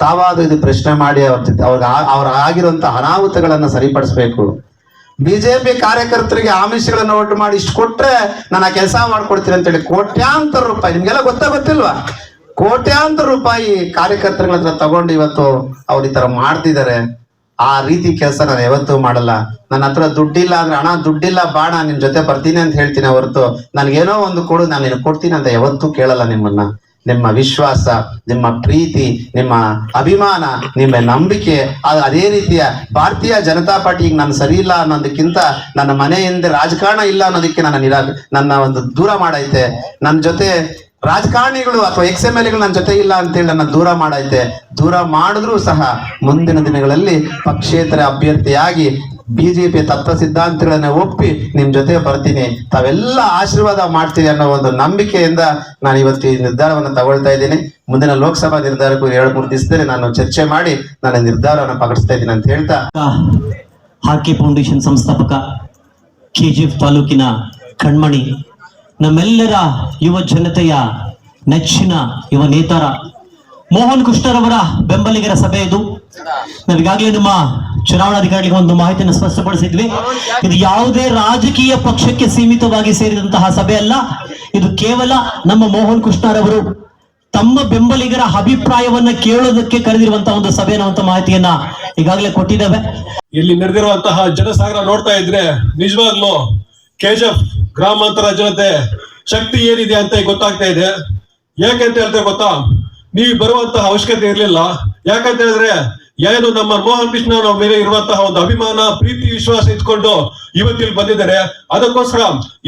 ತಾವಾದ ಇದು ಪ್ರಶ್ನೆ ಮಾಡಿ ಅವ್ರ ಅವ್ರ ಅವ್ರ ಆಗಿರುವಂತ ಅನಾಹುತಗಳನ್ನ ಸರಿಪಡಿಸ್ಬೇಕು. ಬಿಜೆಪಿ ಕಾರ್ಯಕರ್ತರಿಗೆ ಆಮಿಷಗಳನ್ನ ಒಟ್ಟು ಮಾಡಿ ಇಷ್ಟು ಕೊಟ್ರೆ ನಾನು ಆ ಕೆಲಸ ಮಾಡ್ಕೊಡ್ತೀನಿ ಅಂತೇಳಿ ಕೋಟ್ಯಾಂತರ ರೂಪಾಯಿ, ನಿಮ್ಗೆಲ್ಲ ಗೊತ್ತಾ ಗೊತ್ತಿಲ್ವಾ? ಕೋಟ್ಯಾಂತರ ರೂಪಾಯಿ ಕಾರ್ಯಕರ್ತರುಗಳ ಹತ್ರ ತಗೊಂಡು ಇವತ್ತು ಅವ್ರು ಈ ತರ ಮಾಡ್ತಿದ್ದಾರೆ. ಆ ರೀತಿ ಕೆಲಸ ನಾನು ಯಾವತ್ತೂ ಮಾಡಲ್ಲ. ನನ್ನ ಹತ್ರ ದುಡ್ಡಿಲ್ಲ ಅಂದ್ರೆ ಹಣ ದುಡ್ಡಿಲ್ಲ ಬಾಣ ನಿಮ್ ಜೊತೆ ಬರ್ತೀನಿ ಅಂತ ಹೇಳ್ತೀನಿ ಹೊರತು ನನ್ಗೇನೋ ಒಂದು ಕೊಡು, ನಾನು ನಿನ್ ಕೊಡ್ತೀನಿ ಅಂತ ಯಾವತ್ತೂ ಕೇಳಲ್ಲ ನಿಮ್ಮನ್ನ. ನಿಮ್ಮ ವಿಶ್ವಾಸ, ನಿಮ್ಮ ಪ್ರೀತಿ, ನಿಮ್ಮ ಅಭಿಮಾನ, ನಿಮ್ಮ ನಂಬಿಕೆ, ಅದು ರೀತಿಯ ಭಾರತೀಯ ಜನತಾ ಪಾರ್ಟಿಗೆ ನಾನು ಸರಿ ಇಲ್ಲ ಅನ್ನೋದಕ್ಕಿಂತ ನನ್ನ ಮನೆಯಿಂದ ರಾಜಕಾರಣ ಇಲ್ಲ ಅನ್ನೋದಕ್ಕೆ ನನ್ನ ನಿರಾ, ನನ್ನ ಒಂದು ದೂರ ಮಾಡೈತೆ. ನನ್ನ ಜೊತೆ ರಾಜಕಾರಣಿಗಳು ಅಥವಾ ಎಕ್ಸ್ ಎಂ ಎಲ್ಗಳು ನನ್ನ ಜೊತೆ ಇಲ್ಲ ಅಂತೇಳಿ ನನ್ನ ದೂರ ಮಾಡೈತೆ. ದೂರ ಮಾಡಿದ್ರೂ ಸಹ ಮುಂದಿನ ದಿನಗಳಲ್ಲಿ ಪಕ್ಷೇತರ ಅಭ್ಯರ್ಥಿಯಾಗಿ ಬಿಜೆಪಿ ತತ್ವ ಸಿದ್ಧಾಂತಗಳನ್ನ ಒಪ್ಪಿ ನಿಮ್ ಜೊತೆ ಬರ್ತೀನಿ. ತಾವೆಲ್ಲ ಆಶೀರ್ವಾದ ಮಾಡ್ತೀರಿ ಅನ್ನೋ ಒಂದು ನಂಬಿಕೆಯಿಂದ ನಾನು ಇವತ್ತು ಈ ನಿರ್ಧಾರವನ್ನು ತಗೊಳ್ತಾ ಇದ್ದೀನಿ. ಮುಂದಿನ ಲೋಕಸಭಾ ನಿರ್ಧಾರಕ್ಕೂ ಎರಡು, ಮೂರು ದಿವಸದಲ್ಲಿ ನಾನು ಚರ್ಚೆ ಮಾಡಿ ನನ್ನ ನಿರ್ಧಾರವನ್ನು ಪ್ರಕಟಿಸ್ತಾ ಇದ್ದೀನಿ ಅಂತ ಹೇಳ್ತಾ. ಹಾಕಿ ಫೌಂಡೇಶನ್ ಸಂಸ್ಥಾಪಕ ಕೆಜಿಎಫ್ ತಾಲೂಕಿನ ಕಣ್ಮಣಿ ನಮ್ಮೆಲ್ಲರ ಯುವ ಜನತೆಯ ನೆಚ್ಚಿನ ಯುವ ನೇತಾರ ಮೋಹನ್ ಕೃಷ್ಣರವರ ಬೆಂಬಲಿಗರ ಸಭೆ ಇದು. ನಾವೀಗಾಗಲೇ ನಮ್ಮ ಚುನಾವಣಾಧಿಕಾರಿಗಳಿಗೆ ಒಂದು ಮಾಹಿತಿಯನ್ನು ಸ್ಪಷ್ಟಪಡಿಸಿದ್ವಿ. ಇದು ಯಾವುದೇ ರಾಜಕೀಯ ಪಕ್ಷಕ್ಕೆ ಸೀಮಿತವಾಗಿ ಸೇರಿದಂತಹ ಸಭೆ ಅಲ್ಲ. ಇದು ಕೇವಲ ನಮ್ಮ ಮೋಹನ್ ಕೃಷ್ಣರವರು ತಮ್ಮ ಬೆಂಬಲಿಗರ ಅಭಿಪ್ರಾಯವನ್ನ ಕೇಳೋದಕ್ಕೆ ಕರೆದಿರುವಂತಹ ಒಂದು ಸಭೆ ಅನ್ನುವಂತ ಮಾಹಿತಿಯನ್ನ ಈಗಾಗಲೇ ಕೊಟ್ಟಿದ್ದಾವೆ. ಇಲ್ಲಿ ನಡೆದಿರುವಂತಹ ಜನಸಾಗರ ನೋಡ್ತಾ ಇದ್ರೆ ನಿಜವಾಗ್ಲು ಕೆಜಿಎಫ್ ಗ್ರಾಮಾಂತರ ಜನತೆ, ಶಕ್ತಿ ಏನಿದೆ ಅಂತ ಗೊತ್ತಾಗ್ತಾ ಇದೆ. ಯಾಕಂತ ಹೇಳ್ತಾರೆ ಗೊತ್ತಾ? ನೀವು ಬರುವಂತಹ ಅವಶ್ಯಕತೆ ಇರಲಿಲ್ಲ. ಯಾಕಂತ ಹೇಳಿದ್ರೆ, ಏನು ನಮ್ಮ ಮೋಹನ್ ಕೃಷ್ಣ ಮೇಲೆ ಇರುವಂತಹ ಒಂದು ಅಭಿಮಾನ, ಪ್ರೀತಿ, ವಿಶ್ವಾಸ ಇಟ್ಕೊಂಡು ಇವತ್ತಿಲ್ಲಿ ಬಂದಿದ್ದಾರೆ. ಅದಕ್ಕೋಸ್ಕರ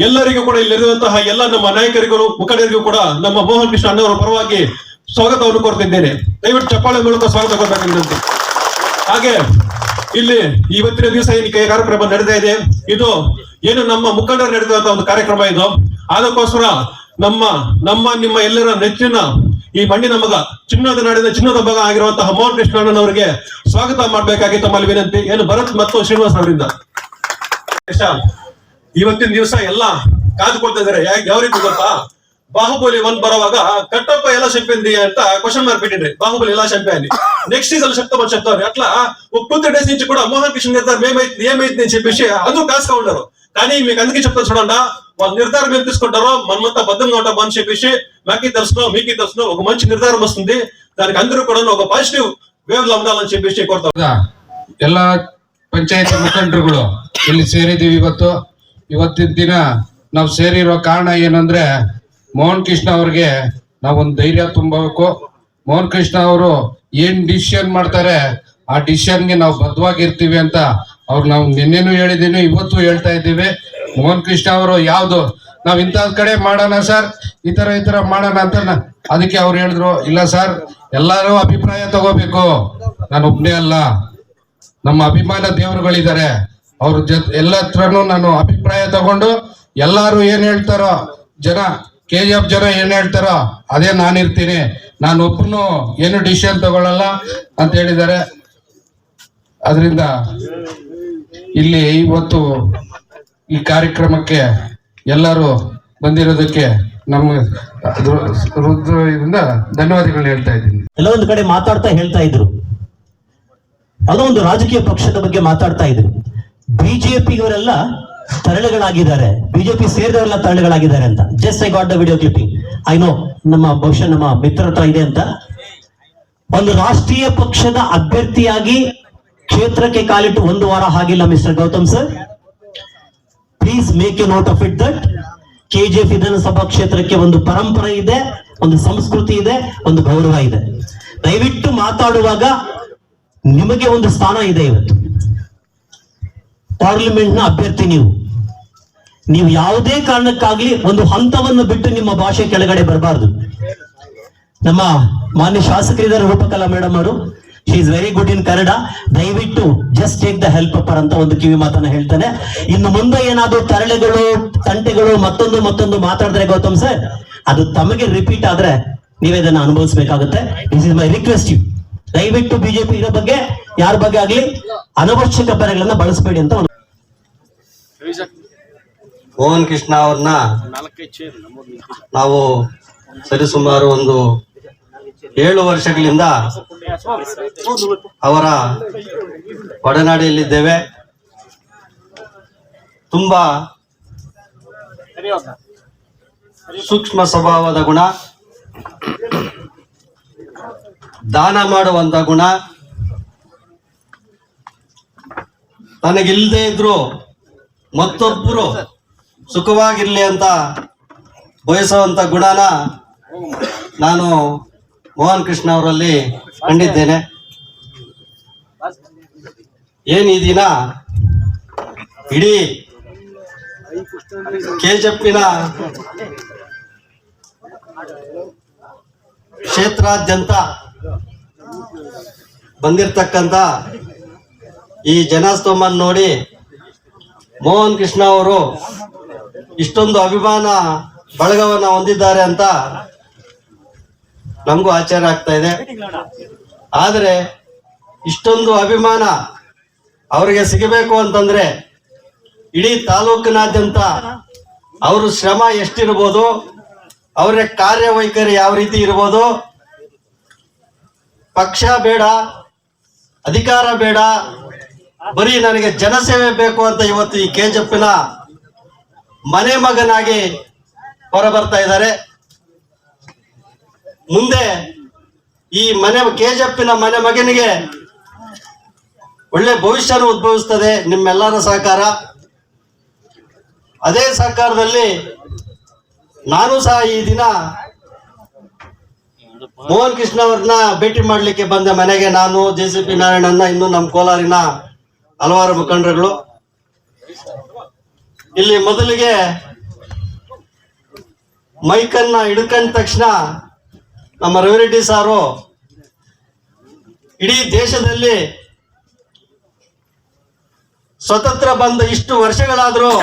ಎಲ್ಲರಿಗೂ ಕೂಡ ಇಲ್ಲಿರುವಂತಹ ಎಲ್ಲ ನಮ್ಮ ನಾಯಕರಿಗೂ, ಮುಖಂಡರಿಗೂ ಕೂಡ ನಮ್ಮ ಮೋಹನ್ ಕೃಷ್ಣ ಅಣ್ಣವರ ಪರವಾಗಿ ಸ್ವಾಗತವನ್ನು ಕೋರ್ತಿದ್ದೇನೆ. ದಯವಿಟ್ಟು ಚಪ್ಪಾಳೆ ಮೂಲಕ ಸ್ವಾಗತ ಕೊಡಬೇಕೆಂದು ಹಾಗೆ, ಇಲ್ಲಿ ಇವತ್ತಿನ ದಿವಸ ಏನು ಈ ಕಾರ್ಯಕ್ರಮ ನಡೆತಾ ಇದೆ. ಇದು ಏನು ನಮ್ಮ ಮುಖಂಡರು ನಡೆದಂತ ಒಂದು ಕಾರ್ಯಕ್ರಮ ಇದು ಅದಕ್ಕೋಸ್ಕರ ನಮ್ಮ ನಮ್ಮ ನಿಮ್ಮ ಎಲ್ಲರ ನೆಚ್ಚಿನ ಈ ಮಣ್ಣಿನ ಮಗ ಚಿನ್ನದ ನಾಡಿನ ಚಿನ್ನದ ಮಗ ಆಗಿರುವಂತಹ ಮೋಹನ್ ಕೃಷ್ಣಣ್ಣನವರಿಗೆ ಸ್ವಾಗತ ಮಾಡಬೇಕಾಗಿ ತಮ್ಮಲ್ಲಿ ವಿನಂತಿ ಏನು ಭರತ್ ಮತ್ತು ಶ್ರೀನಿವಾಸ್ ಅವರಿಂದ ಇವತ್ತಿನ ದಿವಸ ಎಲ್ಲ ಕಾದುಕೊಳ್ತಾ ಇದಾರೆ ಯಾಕೆ ಯಾವ ರೀತಿ ಗೊತ್ತಾ ಬಾಹುಬಲಿ ಒಂದ್ ಬರುವಾಗ ಕಟ್ಟಪ್ಪ ಎಲ್ಲ చెప్పింది ಅಂತ క్వశ్చన్ మార్క్ పెట్టిండ్రి బాహుబలి ఎలా చంపాయని నెక్స్ట్ సీజన్ చెప్తామని చెప్తారు అట్లా ఒక టూ త్రీ డేస్ నుంచి కూడా మోహన్ కృష్ణ నిర్ధారం ఏమైంది ఏమైంది అని చెప్పేసి అందరూ కాసుగా ఉన్నారు కానీ మీకు అందుకే చెప్తాను చూడండి వాళ్ళ నిర్ధారం ఏం తీసుకుంటారో మనమంతా బద్ధంగా ఉంటాం అని చెప్పేసి నాకే తెలుసు మీకే తెలుసు ఒక మంచి నిర్ధారం వస్తుంది దానికి అందరూ కూడా ఒక పాజిటివ్ వేవ్ లో ఉండాలని చెప్పేసి కోరుతాం ಹೌದಾ? ಎಲ್ಲ ಪಂಚಾಯತಿ ಮುಖಂಡರುಗಳು ಇಲ್ಲಿ ಸೇರಿದೀವಿ ಇವತ್ತು ಇವತ್ತಿನ ದಿನ ನಾವು ಸೇರಿರೋ ಕಾರಣ ಏನಂದ್ರೆ ಮೋಹನ್ ಕೃಷ್ಣ ಅವ್ರಿಗೆ ನಾವೊಂದು ಧೈರ್ಯ ತುಂಬಬೇಕು ಮೋಹನ್ ಕೃಷ್ಣ ಅವರು ಏನ್ ಡಿಸಿಷನ್ ಮಾಡ್ತಾರೆ ಆ ಡಿಸಿಷನ್ಗೆ ನಾವು ಬದ್ಧವಾಗಿರ್ತೀವಿ ಅಂತ ಅವ್ರು ನಾವು ನಿನ್ನೆನೂ ಹೇಳಿದ್ದೀನಿ ಇವತ್ತು ಹೇಳ್ತಾ ಇದ್ದೀವಿ. ಮೋಹನ್ ಕೃಷ್ಣ ಅವರು ಯಾವ್ದು? ನಾವ್ ಇಂಥದ್ ಕಡೆ ಮಾಡೋಣ ಸರ್, ಈ ತರ ಈ ತರ ಮಾಡೋಣ ಅಂತ ಅದಕ್ಕೆ ಅವ್ರು ಹೇಳಿದ್ರು, ಇಲ್ಲ ಸರ್, ಎಲ್ಲಾರು ಅಭಿಪ್ರಾಯ ತಗೋಬೇಕು. ನಾನು ಒಬ್ಬನೇ ಅಲ್ಲ. ನಮ್ಮ ಅಭಿಮಾನ ದೇವರುಗಳಿದ್ದಾರೆ. ಅವ್ರ ಜೊತೆ ಎಲ್ಲ ಹತ್ರನು ನಾನು ಅಭಿಪ್ರಾಯ ತಗೊಂಡು, ಎಲ್ಲಾರು ಏನ್ ಹೇಳ್ತಾರೋ, ಜನ ಕೆ ಜಿ ಎಫ್ ಜನ ಏನ್ ಹೇಳ್ತಾರೋ, ಅದೇ ನಾನಿರ್ತೀನಿ ನಾನು ಒಬ್ಬನು ಏನು ಡಿಸಿಷನ್ ತಗೊಳ್ಳಲ್ಲ ಅಂತ ಹೇಳಿದ್ದಾರೆ. ಅದರಿಂದ ಇಲ್ಲಿ ಇವತ್ತು ಈ ಕಾರ್ಯಕ್ರಮಕ್ಕೆ ಎಲ್ಲರೂ ಬಂದಿರೋದಕ್ಕೆ ನಮ್ಮ ಇದರಿಂದ ಧನ್ಯವಾದಗಳನ್ನ ಹೇಳ್ತಾ ಇದ್ದೀನಿ. ಒಂದು ಕಡೆ ಮಾತಾಡ್ತಾ ಹೇಳ್ತಾ ಇದ್ರು. ಯಾವುದೋ ಒಂದು ರಾಜಕೀಯ ಪಕ್ಷದ ಬಗ್ಗೆ ಮಾತಾಡ್ತಾ ಇದ್ರು. ಬಿಜೆಪಿಯವರೆಲ್ಲ ತರಳುಗಳಾಗಿದ್ದಾರೆ. ಬಿಜೆಪಿ ಸೇರಿದವರೆಲ್ಲ ತರಳುಗಳಾಗಿದ್ದಾರೆ ಅಂತ. Just I got the video clipping I know ನಮ್ಮ ಬಹುಶಃ ನಮ್ಮ ಮಿತ್ರ ಹತ್ರ ಇದೆ ಅಂತ. ಒಂದು ರಾಷ್ಟ್ರೀಯ ಪಕ್ಷದ ಅಭ್ಯರ್ಥಿಯಾಗಿ ಕ್ಷೇತ್ರಕ್ಕೆ ಕಾಲಿಟ್ಟು ಒಂದು ವಾರ ಆಗಿಲ್ಲ mister Gautam sir. Please make a note of it that KGF ವಿಧಾನಸಭಾ ಕ್ಷೇತ್ರಕ್ಕೆ ಒಂದು ಪರಂಪರೆ ಇದೆ, ಒಂದು ಸಂಸ್ಕೃತಿ ಇದೆ, ಒಂದು ಗೌರವ ಇದೆ. ದಯವಿಟ್ಟು ಮಾತಾಡುವಾಗ ನಿಮಗೆ ಒಂದು ಸ್ಥಾನ ಇದೆ ಇವತ್ತು. ಪಾರ್ಲಿಮೆಂಟ್ನ ಅಭ್ಯರ್ಥಿ ನೀವು. ನೀವು ಯಾವುದೇ ಕಾರಣಕ್ಕಾಗ್ಲಿ ಒಂದು ಹಂತವನ್ನು ಬಿಟ್ಟು ನಿಮ್ಮ ಭಾಷೆ ಕೆಳಗಡೆ ಬರಬಾರ್ದು. ನಮ್ಮ ಮಾನ್ಯ ಶಾಸಕರಿದ್ದಾರೆ ರೂಪಕಲಾ ಮೇಡಮ್ ಅವರು. She is very good in Kannada ದಯವಿಟ್ಟು just take the help upper ಅಂತ ಒಂದು ಕಿವಿ ಮಾತನ್ನ ಹೇಳ್ತಾನೆ. ಇನ್ನು ಮುಂದೆ ಏನಾದ್ರು ತರಳೆಗಳು ತಂಟೆಗಳು ಮತ್ತೊಂದು ಮತ್ತೊಂದು ಮಾತಾಡಿದ್ರೆ ಗೌತಮ್ ಸರ್ ಅದು ತಮಗೆ ರಿಪೀಟ್ ಆದ್ರೆ ನೀವೇ ಇದನ್ನ ಅನುಭವಿಸಬೇಕಾಗುತ್ತೆ this is my request you ದಯವಿಟ್ಟು ಬಿಜೆಪಿ ಇರೋ ಬಗ್ಗೆ ಯಾರ ಬಗ್ಗೆ ಆಗ್ಲಿ ಅನವಶ್ಯಕ ಪರಗಳನ್ನ ಬಳಸಬೇಡಿ ಅಂತ ಒಂದು ಮೋಹನ್ ಕೃಷ್ಣ ಅವ್ರನ್ನ ನಾವು ಸರಿಸುಮಾರು ಒಂದು ಏಳು ವರ್ಷಗಳಿಂದ ಅವರ ಒಡನಾಡಿಯಲ್ಲಿದ್ದೇವೆ. ತುಂಬಾ ಸೂಕ್ಷ್ಮ ಸ್ವಭಾವದ ಗುಣ. ದಾನ ಮಾಡುವಂತ ಗುಣ. ತನಗಿಲ್ಲದೆ ಇದ್ರು ಮತ್ತೊಬ್ಬರು ಸುಖವಾಗಿರ್ಲಿ ಅಂತ ಬಯಸುವಂತ ಗುಣನ ನಾನು ಮೋಹನ್ ಕೃಷ್ಣ ಅವರಲ್ಲಿ ಕಂಡಿದ್ದೇನೆ. ಏನ್ ಈ ದಿನ ಇಡೀ ಕೆಜೆಪಿನ ಕ್ಷೇತ್ರಾದ್ಯಂತ ಬಂದಿರತಕ್ಕಂತ ಈ ಜನಸ್ತೋಮನ್ ನೋಡಿ ಮೋಹನ್ ಕೃಷ್ಣ ಅವರು ಇಷ್ಟೊಂದು ಅಭಿಮಾನ ಬಳಗವನ್ನ ಹೊಂದಿದ್ದಾರೆ ಅಂತ ನಮಗೂ ಆಚಾರ ಆಗ್ತಾ ಇದೆ. ಆದರೆ ಇಷ್ಟೊಂದು ಅಭಿಮಾನ ಅವರಿಗೆ ಸಿಗಬೇಕು ಅಂತಂದ್ರೆ ಇಡೀ ತಾಲೂಕಿನಾದ್ಯಂತ ಅವರು ಶ್ರಮ ಎಷ್ಟಿರ್ಬೋದು, ಅವರ ಕಾರ್ಯವೈಖರಿ ಯಾವ ರೀತಿ ಇರ್ಬೋದು, ಪಕ್ಷ ಬೇಡ, ಅಧಿಕಾರ ಬೇಡ, ಬರೀ ನನಗೆ ಜನಸೇವೆ ಬೇಕು ಅಂತ ಇವತ್ತು ಈ ಕೆಜೆಪ್ಪಿನ ಮನೆ ಮಗನಾಗಿ ಹೊರಬರ್ತಾ ಇದ್ದಾರೆ. ಮುಂದೆ ಈ ಮನೆ ಕೆಜಪ್ಪಿನ ಮನೆ ಮಗನಿಗೆ ಒಳ್ಳೆ ಭವಿಷ್ಯನು ಉದ್ಭವಿಸ್ತದೆ, ನಿಮ್ಮೆಲ್ಲರ ಸಹಕಾರ. ಅದೇ ಸಹಕಾರದಲ್ಲಿ ನಾನು ಸಹ ಈ ದಿನ ಮೋಹನ್ ಕೃಷ್ಣ ಅವ್ರನ್ನ ಭೇಟಿ ಮಾಡ್ಲಿಕ್ಕೆ ಬಂದೆ ಮನೆಗೆ. ನಾನು, ಜೆ ಸಿ ಪಿ ನಾರಾಯಣನ್ನ ಇನ್ನು ನಮ್ಮ ಕೋಲಾರಿನ ಹಲವಾರು ಮುಖಂಡರುಗಳು. ಇಲ್ಲಿ ಮೊದಲಿಗೆ ಮೈಕನ್ನ ಹಿಡ್ಕೊಂಡ ತಕ್ಷಣ ನಮ್ಮ ರವಿರೆಡ್ಡಿ ಸಾರು ಇಡೀ ದೇಶದಲ್ಲಿ ಸ್ವತಂತ್ರ ಬಂದ ಇಷ್ಟು ವರ್ಷಗಳಾದರೂ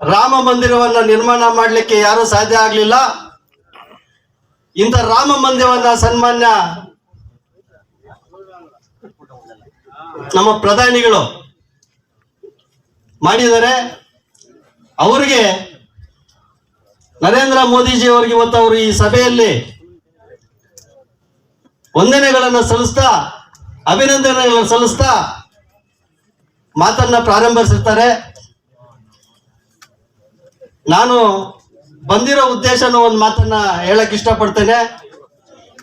ರಾಮ ಮಂದಿರವನ್ನ ನಿರ್ಮಾಣ ಮಾಡಲಿಕ್ಕೆ ಯಾರೂ ಸಾಧ್ಯ ಆಗಲಿಲ್ಲ. ಇಂಥ ರಾಮ ಮಂದಿರವನ್ನ ಸನ್ಮಾನ್ಯ ನಮ್ಮ ಪ್ರಧಾನಿಗಳು ಮಾಡಿದರೆ ಅವರಿಗೆ ನರೇಂದ್ರ ಮೋದಿಜಿ ಅವರಿಗೆ ಇವತ್ತು ಅವರು ಈ ಸಭೆಯಲ್ಲಿ ವಂದನೆಗಳನ್ನು ಸಲ್ಲಿಸ್ತಾ, ಅಭಿನಂದನೆಗಳನ್ನು ಸಲ್ಲಿಸ್ತಾ ಮಾತನ್ನ ಪ್ರಾರಂಭಿಸಿರ್ತಾರೆ. ನಾನು ಬಂದಿರೋ ಉದ್ದೇಶನ ಒಂದು ಮಾತನ್ನ ಹೇಳಕ್ ಇಷ್ಟಪಡ್ತೇನೆ.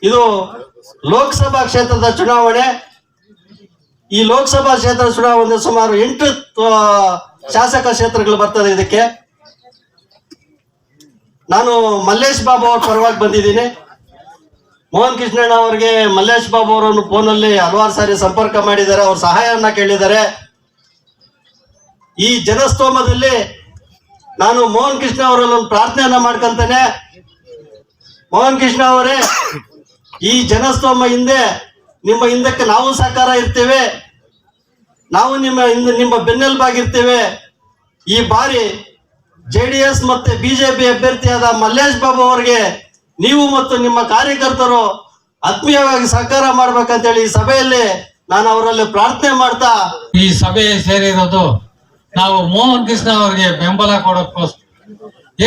ಇದು ಲೋಕಸಭಾ ಕ್ಷೇತ್ರದ ಚುನಾವಣೆ. ಈ ಲೋಕಸಭಾ ಕ್ಷೇತ್ರ ಚುನಾವಣೆ ಸುಮಾರು ಎಂಟು ಶಾಸಕ ಕ್ಷೇತ್ರಗಳು ಬರ್ತದೆ ಇದಕ್ಕೆ. ನಾನು ಮಲ್ಲೇಶ್ ಬಾಬು ಅವ್ರ ಪರವಾಗಿ ಬಂದಿದ್ದೀನಿ. ಮೋಹನ್ ಕೃಷ್ಣಣ್ಣ ಅವರಿಗೆ ಮಲ್ಲೇಶ್ ಬಾಬು ಅವರನ್ನು ಫೋನಲ್ಲಿ ಹಲವಾರು ಸಾರಿ ಸಂಪರ್ಕ ಮಾಡಿದ್ದಾರೆ, ಅವ್ರ ಸಹಾಯವನ್ನ ಕೇಳಿದ್ದಾರೆ. ಈ ಜನಸ್ತೋಮದಲ್ಲಿ ನಾನು ಮೋಹನ್ ಕೃಷ್ಣ ಅವರಲ್ಲಿ ಒಂದು ಪ್ರಾರ್ಥನೆಯನ್ನ ಮಾಡ್ಕೊಂತೇನೆ. ಮೋಹನ್ ಕೃಷ್ಣ ಅವರೇ, ಈ ಜನಸ್ತೋಮ ಹಿಂದೆ, ನಿಮ್ಮ ಹಿಂದಕ್ಕೆ ನಾವು ಸಹಕಾರ ಇರ್ತೇವೆ. ನಾವು ನಿಮ್ಮ ಹಿಂದೆ, ನಿಮ್ಮ ಬೆನ್ನೆಲುಬಾಗಿರ್ತೇವೆ. ಈ ಬಾರಿ ಜೆ ಡಿ ಎಸ್ ಮತ್ತೆ ಬಿಜೆಪಿ ಅಭ್ಯರ್ಥಿಯಾದ ಮಲ್ಲೇಶ್ ಬಾಬು ಅವರಿಗೆ ನೀವು ಮತ್ತು ನಿಮ್ಮ ಕಾರ್ಯಕರ್ತರು ಆತ್ಮೀಯವಾಗಿ ಸಹಕಾರ ಮಾಡ್ಬೇಕಂತೇಳಿ ಈ ಸಭೆಯಲ್ಲಿ ನಾನು ಅವರಲ್ಲಿ ಪ್ರಾರ್ಥನೆ ಮಾಡ್ತಾ ಈ ಸಭೆ ಸೇರಿರೋದು ನಾವು ಮೋಹನ್ ಕೃಷ್ಣ ಅವರಿಗೆ ಬೆಂಬಲ ಕೊಡೋಕ್ಕೋಸ್ಕರ.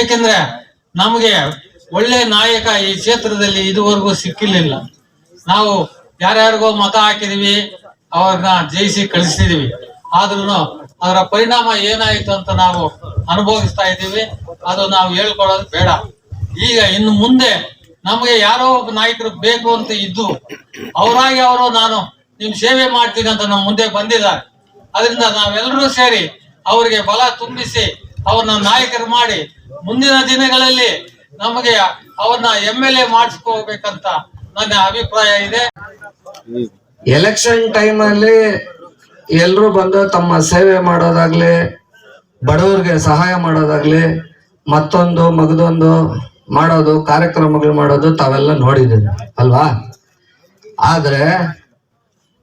ಏಕೆಂದ್ರೆ ನಮಗೆ ಒಳ್ಳೆ ನಾಯಕ ಈ ಕ್ಷೇತ್ರದಲ್ಲಿ ಇದುವರೆಗೂ ಸಿಕ್ಕಿರ್ಲಿಲ್ಲ. ನಾವು ಯಾರ್ಯಾರಿಗೋ ಮತ ಹಾಕಿದೀವಿ, ಅವ್ರನ್ನ ಜಯಿಸಿ ಕಳಿಸಿದೀವಿ ಆದ್ರೂ ಅದರ ಪರಿಣಾಮ ಏನಾಯ್ತು ಅಂತ ನಾವು ಅನುಭವಿಸ್ತಾ ಇದ್ದೀವಿ. ಅದು ನಾವು ಹೇಳ್ಕೊಳ್ಳೋದು ಬೇಡ. ಈಗ ಇನ್ನು ಮುಂದೆ ನಮಗೆ ಯಾರೋ ಒಬ್ಬ ನಾಯಕರು ಬೇಕು ಅಂತ ಇದ್ದು ಅವರಾಗಿ ಅವರು ನಾನು ನಿಮ್ ಸೇವೆ ಮಾಡ್ತೀನಿ ಅಂತ ನಮ್ಮ ಮುಂದೆ ಬಂದಿದ್ದಾರೆ. ಅದರಿಂದ ನಾವೆಲ್ಲರೂ ಸೇರಿ ಅವರಿಗೆ ಬಲ ತುಂಬಿಸಿ ಅವ್ರನ್ನ ನಾಯಕರು ಮಾಡಿ ಮುಂದಿನ ದಿನಗಳಲ್ಲಿ ನಮಗೆ ಅವ್ರನ್ನ ಎಂ ಎಲ್ ಎ ಮಾಡಿಸ್ಕೋಬೇಕಂತ ನನ್ನ ಅಭಿಪ್ರಾಯ ಇದೆ. ಎಲೆಕ್ಷನ್ ಟೈಮ್ ಅಲ್ಲಿ ಎಲ್ರು ಬಂದು ತಮ್ಮ ಸೇವೆ ಮಾಡೋದಾಗ್ಲಿ, ಬಡವರಿಗೆ ಸಹಾಯ ಮಾಡೋದಾಗ್ಲಿ, ಮತ್ತೊಂದು, ಮಗದೊಂದು ಮಾಡೋದು, ಕಾರ್ಯಕ್ರಮಗಳು ಮಾಡೋದು ತಾವೆಲ್ಲ ನೋಡಿದ್ದೀವಿ ಅಲ್ವಾ? ಆದರೆ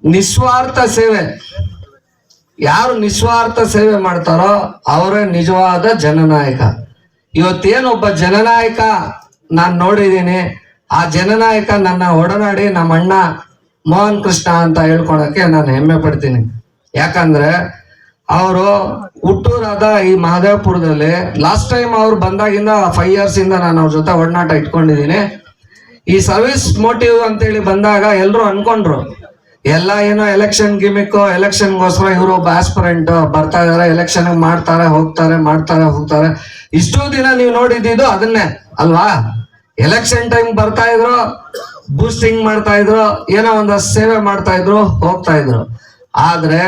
ನಿಸ್ವಾರ್ಥ ಸೇವೆ, ಯಾರು ನಿಸ್ವಾರ್ಥ ಸೇವೆ ಮಾಡ್ತಾರೋ ಅವರೇ ನಿಜವಾದ ಜನನಾಯಕ. ಇವತ್ತೇನೊಬ್ಬ ಜನನಾಯಕ ನಾನು ನೋಡಿದ್ದೀನಿ, ಆ ಜನನಾಯಕ ನನ್ನ ಒಡನಾಡಿ ನಮ್ಮ ಅಣ್ಣ ಮೋಹನ್ ಕೃಷ್ಣ ಅಂತ ಹೇಳ್ಕೊಳಕ್ಕೆ ನಾನು ಹೆಮ್ಮೆ ಪಡ್ತೀನಿ. ಯಾಕಂದ್ರೆ ಅವರು ಹುಟ್ಟೂರಾದ ಈ ಮಹದೇವಪುರದಲ್ಲಿ ಲಾಸ್ಟ್ ಟೈಮ್ ಅವ್ರು ಬಂದಾಗಿಂದ ಫೈವ್ ಇಯರ್ಸ್ ಇಂದ ನಾನು ಅವ್ರ ಜೊತೆ ಒಡನಾಟ ಇಟ್ಕೊಂಡಿದ್ದೀನಿ. ಈ ಸರ್ವಿಸ್ ಮೋಟಿವ್ ಅಂತೇಳಿ ಬಂದಾಗ ಎಲ್ಲರೂ ಅನ್ಕೊಂಡ್ರು, ಎಲ್ಲ ಏನೋ ಎಲೆಕ್ಷನ್ ಗಿಮಿಕ್ ಎಲೆಕ್ಷನ್ಗೋಸ್ಕರ ಇವರು ಆಸ್ಪರೆಂಟ್ ಬರ್ತಾ ಇದಾರೆ ಎಲೆಕ್ಷನ್ ಮಾಡ್ತಾರೆ, ಹೋಗ್ತಾರೆ ಮಾಡ್ತಾರೆ, ಹೋಗ್ತಾರೆ. ಇಷ್ಟೋ ದಿನ ನೀವು ನೋಡಿದ್ದು ಅದನ್ನೇ, ಅಲ್ವಾ? ಎಲೆಕ್ಷನ್ ಟೈಮ್ ಬರ್ತಾ ಇದ್ರು ಬೂಸ್ಟಿಂಗ್ ಮಾಡ್ತಾ ಇದ್ರು, ಏನೋ ಒಂದು ಸೇವೆ ಮಾಡ್ತಾ ಇದ್ರು, ಹೋಗ್ತಾ ಇದ್ರು. ಆದ್ರೆ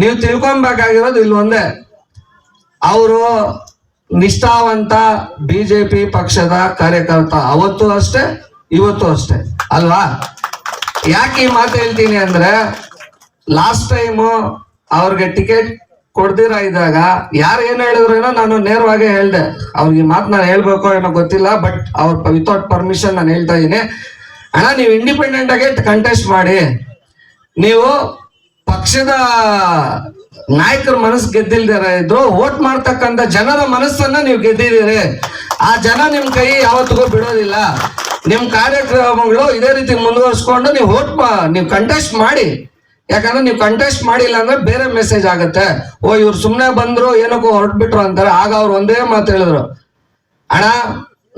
ನೀವು ತಿಳ್ಕೊಬೇಕಾಗಿರೋದು ಇಲ್ಲಿ ಒಂದೇ ಅವರು ನಿಷ್ಠಾವಂತ ಬಿಜೆಪಿ ಪಕ್ಷದ ಕಾರ್ಯಕರ್ತ ಅವತ್ತು ಅಷ್ಟೇ, ಇವತ್ತು ಅಷ್ಟೇ. ಅಲ್ವಾ? ಯಾಕೆ ಈ ಮಾತು ಹೇಳ್ತೀನಿ ಅಂದ್ರೆ ಲಾಸ್ಟ್ ಟೈಮ್ ಅವ್ರಿಗೆ ಟಿಕೆಟ್ ಕೊಡ್ದಿರ ಇದ್ದಾಗ, ಯಾರು ಏನ್ ಹೇಳಿದ್ರೇನೋ ನಾನು ನೇರವಾಗಿ ಹೇಳ್ದೆ. ಅವ್ರಿಗೆ ಈ ಮಾತು ನಾನು ಹೇಳ್ಬೇಕು ಏನೋ ಗೊತ್ತಿಲ್ಲ ಬಟ್ ಅವ್ರ ವಿತೌಟ್ ಪರ್ಮಿಷನ್ ನಾನು ಹೇಳ್ತಾ ಇದ್ದೀನಿ. ಅಣ್ಣ, ನೀವು ಇಂಡಿಪೆಂಡೆಂಟ್ ಆಗಿ ಕಂಟೆಸ್ಟ್ ಮಾಡಿ. ನೀವು ಪಕ್ಷದ ನಾಯಕರ ಮನಸ್ಸು ಗೆದ್ದಿಲ್ದಿರ ಇದ್ರು ವೋಟ್ ಮಾಡ್ತಕ್ಕಂಥ ಜನರ ಮನಸ್ಸನ್ನ ನೀವು ಗೆದ್ದಿದ್ದೀರಿ. ಆ ಜನ ನಿಮ್ ಕೈ ಯಾವತ್ತಿಗೂ ಬಿಡೋದಿಲ್ಲ. ನಿಮ್ ಕಾರ್ಯಕ್ರಮಗಳು ಇದೇ ರೀತಿ ಮುಂದುವರಿಸ್ಕೊಂಡು ನೀವು ವೋಟ್ ನೀವು ಕಂಟೆಸ್ಟ್ ಮಾಡಿ. ಯಾಕಂದ್ರೆ ನೀವು ಕಂಟೆಸ್ಟ್ ಮಾಡಿಲ್ಲ ಅಂದ್ರೆ ಬೇರೆ ಮೆಸೇಜ್ ಆಗುತ್ತೆ. ಓ, ಇವ್ರು ಸುಮ್ನೆ ಬಂದ್ರು, ಏನಕ್ಕೋ ಹೊರಟ್ಬಿಟ್ರು ಅಂತಾರೆ. ಆಗ ಅವ್ರು ಒಂದೇ ಮಾತು ಹೇಳಿದ್ರು. ಅಣ್ಣ,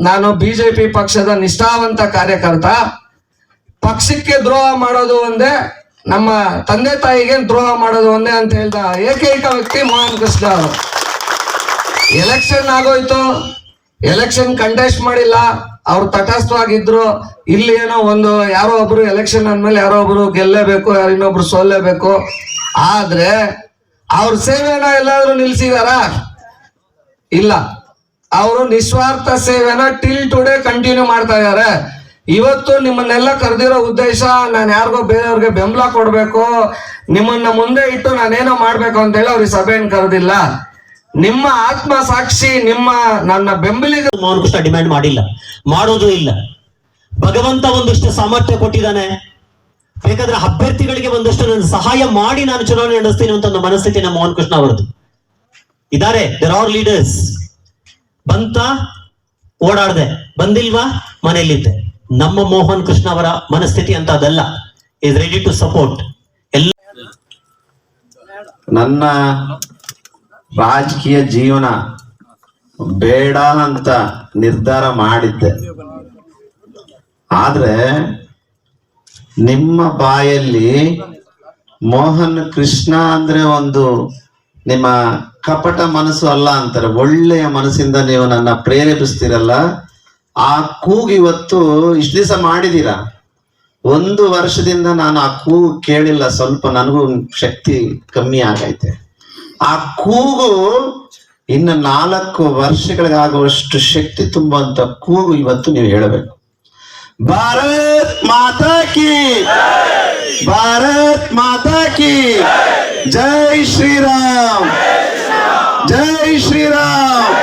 ನಾನು ಬಿಜೆಪಿ ಪಕ್ಷದ ನಿಷ್ಠಾವಂತ ಕಾರ್ಯಕರ್ತ. ಪಕ್ಷಕ್ಕೆ ದ್ರೋಹ ಮಾಡೋದು ಒಂದೇ ನಮ್ಮ ತಂದೆ ತಾಯಿಗೆ ದ್ರೋಹ ಮಾಡೋದು ಒಂದೇ ಅಂತ ಹೇಳ್ದ ಏಕೈಕ ವ್ಯಕ್ತಿ ಮೋಹನ್ ಕೃಷ್ಣ ಅವರು. ಎಲೆಕ್ಷನ್ ಆಗೋಯ್ತು. ಎಲೆಕ್ಷನ್ ಕಂಟೆಸ್ಟ್ ಮಾಡಿಲ್ಲ. ಅವ್ರು ತಟಸ್ಥವಾಗಿದ್ರು. ಇಲ್ಲಿ ಏನೋ ಒಂದು ಯಾರೋ ಒಬ್ರು ಎಲೆಕ್ಷನ್ ಅಂದ್ಮೇಲೆ ಯಾರೋ ಒಬ್ರು ಗೆಲ್ಲೇಬೇಕು, ಯಾರು ಇನ್ನೊಬ್ರು ಸೋಲ್ಲೇಬೇಕು. ಆದ್ರೆ ಅವ್ರ ಸೇವೆನ ಎಲ್ಲಾದ್ರೂ ನಿಲ್ಸಿದಾರ? ಇಲ್ಲ. ಅವರು ನಿಸ್ವಾರ್ಥ ಸೇವೆನ ಟಿಲ್ ಟುಡೇ ಕಂಟಿನ್ಯೂ ಮಾಡ್ತಾ ಇದ್ದಾರೆ ಇವತ್ತು ನಿಮ್ಮನ್ನೆಲ್ಲ ಕರೆದಿರೋ ಉದ್ದೇಶ ನಾನು ಯಾರಿಗೋ ಬೇರೆಯವ್ರಿಗೆ ಬೆಂಬಲ ಕೊಡಬೇಕು. ನಿಮ್ಮನ್ನ ಮುಂದೆ ಇಟ್ಟು ನಾನೇನೋ ಮಾಡ್ಬೇಕು ಅಂತ ಹೇಳಿ ಅವ್ರಿಗೆ ಸಭೆಯನ್ನು ಕರೆದಿಲ್ಲ. ನಿಮ್ಮ ಆತ್ಮ ಸಾಕ್ಷಿ ನಿಮ್ಮ ನನ್ನ ಬೆಂಬಲಿಗ ಮೋಹನ್ ಕೃಷ್ಣ ಡಿಮ್ಯಾಂಡ್ ಮಾಡಿಲ್ಲ. ಮಾಡೋದು ಇಲ್ಲ. ಭಗವಂತ ಒಂದಷ್ಟು ಸಾಮರ್ಥ್ಯ ಕೊಟ್ಟಿದ್ದಾನೆ. ಬೇಕಾದ್ರೆ ಅಭ್ಯರ್ಥಿಗಳಿಗೆ ಒಂದಷ್ಟು ನನ್ನ ಸಹಾಯ ಮಾಡಿ ನಾನು ಚುನಾವಣೆ ನಡೆಸ್ತೀನಿ ಅಂತ ಒಂದು ಮನಸ್ಥಿತಿ ನಮ್ಮ ಮೋಹನ್ ಕೃಷ್ಣ ಅವರದ್ದು. ಇದಾರೆ ದರ್ ಆರ್ ಲೀಡರ್ಸ್ ಬಂತ ಓಡಾಡ್ದೆ. ಬಂದಿಲ್ವಾ? ಮನೆಯಲ್ಲಿದ್ದೆ. ನಮ್ಮ ಮೋಹನ್ ಕೃಷ್ಣ ಅವರ ಮನಸ್ಥಿತಿ ಅಂತ ಅದಲ್ಲ ಇಸ್ ರೆಡಿ ಟು ಸಪೋರ್ಟ್ ಎಲ್ಲ ನನ್ನ ರಾಜಕೀಯ ಜೀವನ ಬೇಡ ಅಂತ ನಿರ್ಧಾರ ಮಾಡಿದ್ದೆ. ಆದ್ರೆ ನಿಮ್ಮ ಬಾಯಲ್ಲಿ ಮೋಹನ್ ಕೃಷ್ಣ ಅಂದ್ರೆ ಒಂದು ನಿಮ್ಮ ಕಪಟ ಮನಸ್ಸು ಅಲ್ಲ ಅಂತಾರೆ. ಒಳ್ಳೆಯ ಮನಸ್ಸಿಂದ ನೀವು ನನ್ನ ಪ್ರೇರೇಪಿಸ್ತೀರಲ್ಲ? ಆ ಕೂಗು ಇವತ್ತು ಇಷ್ಟು ದಿವಸ ಮಾಡಿದೀರಾ? ಒಂದು ವರ್ಷದಿಂದ ನಾನು ಆ ಕೂಗು ಕೇಳಿಲ್ಲ, ಸ್ವಲ್ಪ ನನಗೂ ಶಕ್ತಿ ಕಮ್ಮಿ ಆಗೈತೆ. ಆ ಕೂಗು ಇನ್ನು ನಾಲ್ಕು ವರ್ಷಗಳಿಗಾಗುವಷ್ಟು ಶಕ್ತಿ ತುಂಬುವಂತ ಕೂಗು ಇವತ್ತು ನೀವು ಹೇಳಬೇಕು. ಭಾರತ್ ಮಾತಾ ಕಿ! ಭಾರತ್ ಮಾತಾ ಕಿ! ಜೈ ಶ್ರೀರಾಮ್! ಜೈ ಶ್ರೀರಾಮ್!